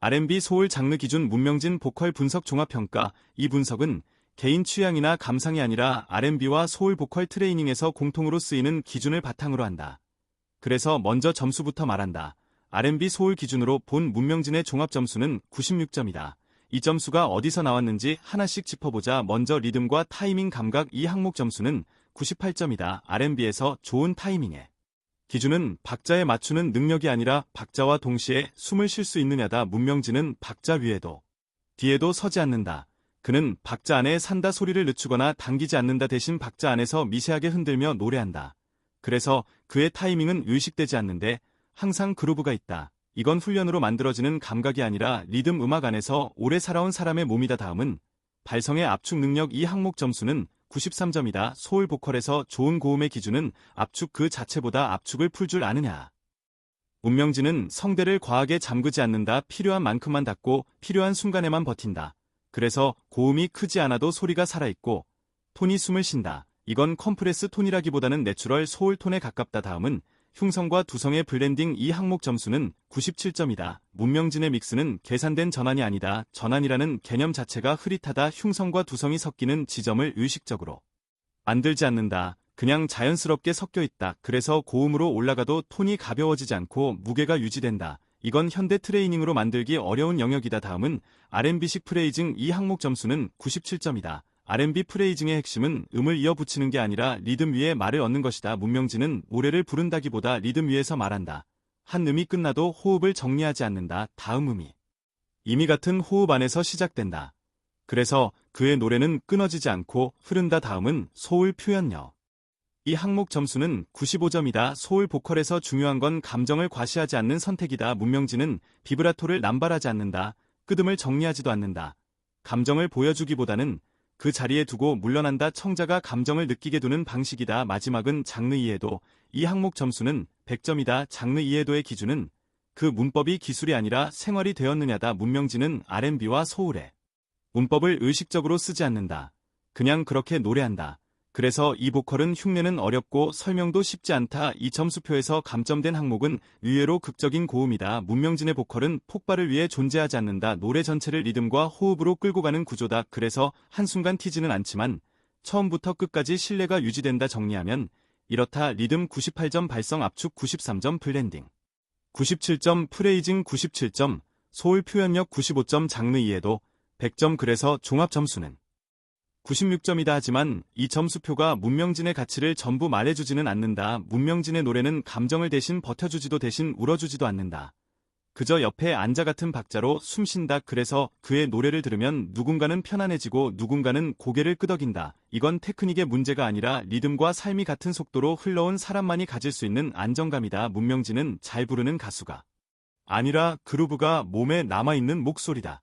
R&B 소울 장르 기준 문명진 보컬 분석 종합평가 이 분석은 개인 취향이나 감상이 아니라 R&B와 소울 보컬 트레이닝에서 공통으로 쓰이는 기준을 바탕으로 한다. 그래서 먼저 점수부터 말한다. R&B 소울 기준으로 본 문명진의 종합 점수는 96점이다. 이 점수가 어디서 나왔는지 하나씩 짚어보자 먼저 리듬과 타이밍 감각 이 항목 점수는 98점이다. R&B에서 좋은 타이밍에 기준은 박자에 맞추는 능력이 아니라 박자와 동시에 숨을 쉴 수 있느냐다. 문명진은 박자 위에도 뒤에도 서지 않는다. 그는 박자 안에 산다 소리를 늦추거나 당기지 않는다 대신 박자 안에서 미세하게 흔들며 노래한다. 그래서 그의 타이밍은 의식되지 않는데 항상 그루브가 있다. 이건 훈련으로 만들어지는 감각이 아니라 리듬 음악 안에서 오래 살아온 사람의 몸이다. 다음은 발성의 압축 능력 이 항목 점수는 93점이다. 소울 보컬에서 좋은 고음의 기준은 압축 그 자체보다 압축을 풀 줄 아느냐. 운명지는 성대를 과하게 잠그지 않는다. 필요한 만큼만 닫고 필요한 순간에만 버틴다. 그래서 고음이 크지 않아도 소리가 살아있고 톤이 숨을 쉰다. 이건 컴프레스 톤이라기보다는 내추럴 소울 톤에 가깝다. 다음은 흉성과 두성의 블렌딩 이 항목 점수는 97점이다. 문명진의 믹스는 계산된 전환이 아니다. 전환이라는 개념 자체가 흐릿하다. 흉성과 두성이 섞이는 지점을 의식적으로 만들지 않는다. 그냥 자연스럽게 섞여 있다. 그래서 고음으로 올라가도 톤이 가벼워지지 않고 무게가 유지된다. 이건 현대 트레이닝으로 만들기 어려운 영역이다. 다음은 R&B식 프레이징 이 항목 점수는 97점이다. R&B 프레이징의 핵심은 음을 이어붙이는 게 아니라 리듬 위에 말을 얻는 것이다. 문명진은 노래를 부른다기보다 리듬 위에서 말한다. 한 음이 끝나도 호흡을 정리하지 않는다. 다음 음이 이미 같은 호흡 안에서 시작된다. 그래서 그의 노래는 끊어지지 않고 흐른다. 다음은 소울 표현력. 이 항목 점수는 95점이다. 소울 보컬에서 중요한 건 감정을 과시하지 않는 선택이다. 문명진은 비브라토를 남발하지 않는다. 끄듬을 정리하지도 않는다. 감정을 보여주기보다는 그 자리에 두고 물러난다 청자가 감정을 느끼게 두는 방식이다. 마지막은 장르 이해도. 이 항목 점수는 100점이다. 장르 이해도의 기준은 그 문법이 기술이 아니라 생활이 되었느냐다. 문명진은 R&B와 소울에 문법을 의식적으로 쓰지 않는다. 그냥 그렇게 노래한다. 그래서 이 보컬은 흉내는 어렵고 설명도 쉽지 않다. 이 점수표에서 감점된 항목은 의외로 극적인 고음이다. 문명진의 보컬은 폭발을 위해 존재하지 않는다. 노래 전체를 리듬과 호흡으로 끌고 가는 구조다. 그래서 한순간 튀지는 않지만 처음부터 끝까지 신뢰가 유지된다. 정리하면 이렇다. 리듬 98점 발성 압축 93점 블렌딩 97점 프레이징 97점 소울 표현력 95점 장르 이해도 100점 그래서 종합 점수는 96점이다 하지만 이 점수표가 문명진의 가치를 전부 말해주지는 않는다. 문명진의 노래는 감정을 대신 버텨주지도 대신 울어주지도 않는다. 그저 옆에 앉아 같은 박자로 숨쉰다. 그래서 그의 노래를 들으면 누군가는 편안해지고 누군가는 고개를 끄덕인다. 이건 테크닉의 문제가 아니라 리듬과 삶이 같은 속도로 흘러온 사람만이 가질 수 있는 안정감이다. 문명진은 잘 부르는 가수가 아니라 그루브가 몸에 남아있는 목소리다.